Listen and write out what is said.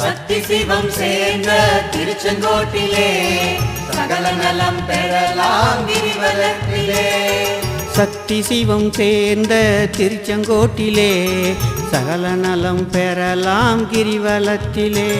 சக்தி சிவம் சேர்ந்த திருச்செங்கோட்டிலே சகல நலம் பெறலாம் கிரிவலத்திலே. சக்தி சிவம் சேர்ந்த திருச்செங்கோட்டிலே சகல நலம் பெறலாம் கிரிவலத்திலே.